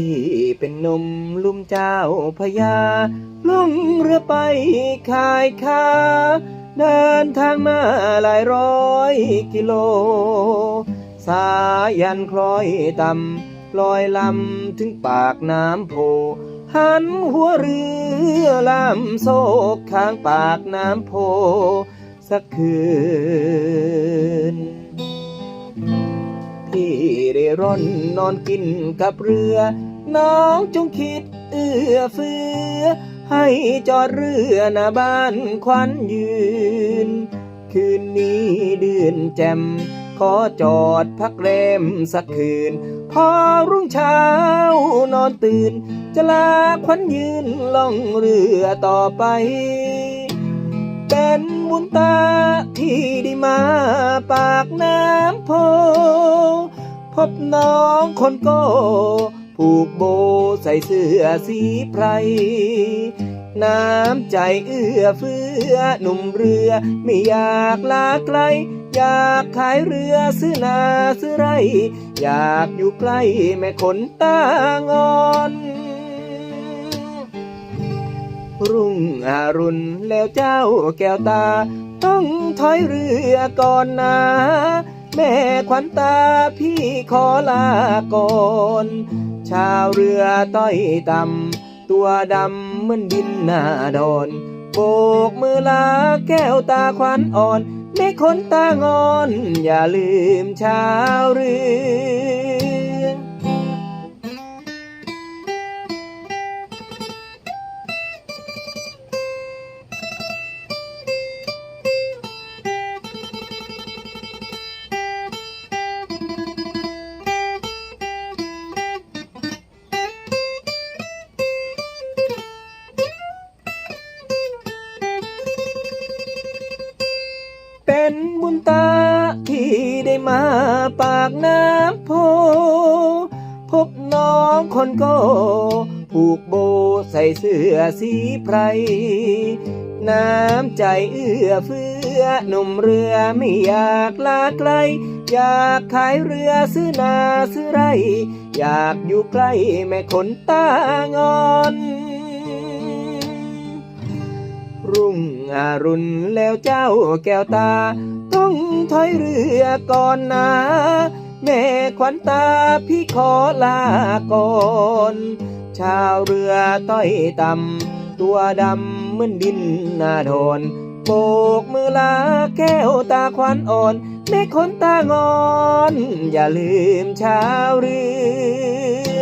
พี่เป็นหนมลุ่มเจ้าพญาล่องเรือไปขายค้า เดินทางมาหลายร้อยกิโล สายันคล้อยต่ำลอยลำถึงปากน้ำโพ หันหัวเรือลำโซกข้างปากน้ำโพ สักคืนพี่เร่ร่อนนอนกินกับเรือ น้องจงคิดเอื้อเฟื้อ ให้จอดเรือหน้าบ้านควันยืน คืนนี้เดือนแจ่มขอจอดพักแรมสักคืน พอรุ่งเช้านอนตื่น จะลาควันยืนล่องเรือต่อไป เป็นบุญตาที่ได้มาปากน้ำโพ พบน้องคนโก้ ผูกโบใส่เสื้อสีไพร น้ำใจเอื้อเฟื้อหนุ่มเรือ ไม่อยากลาไกล อยากขายเรือซื้อนาซื้อไร อยากอยู่ใกล้แม่คนตางอนรุ่งอรุณแล้วเจ้าแก้วตา ต้องถอยเรือก่อนนะ แม่ขวัญตาพี่ขอลาก่อน ชาวเรือต้อยต่ำตัวดำเหมือนดินหน้าดอนโบกมือลาแก้วตาขวัญอ่อนไม่คนตางอน อย่าลืมชาวเรือ เป็นบุญตาที่ได้มาปากน้ำโพ พบน้องคนโกผูกโบใส่เสื้อสีไพร น้ำใจเอื้อเฟื้อหนุ่มเรือไม่อยากลาไกล อยากขายเรือซื้อนาซื้อไร อยากอยู่ใกล้แม่คนตางอน รุ่งอรุณแล้วเจ้าแก้วตา ต้องถอยเรือก่อนนะ แม่ขวัญตาพี่ขอลาก่อนชาวเรือต้อยต่ำตัวดำเหมือนดินนาโดนโบกมือลาแก้วตาควันอ่อน แม่คนตางอน อย่าลืมชาวเรือ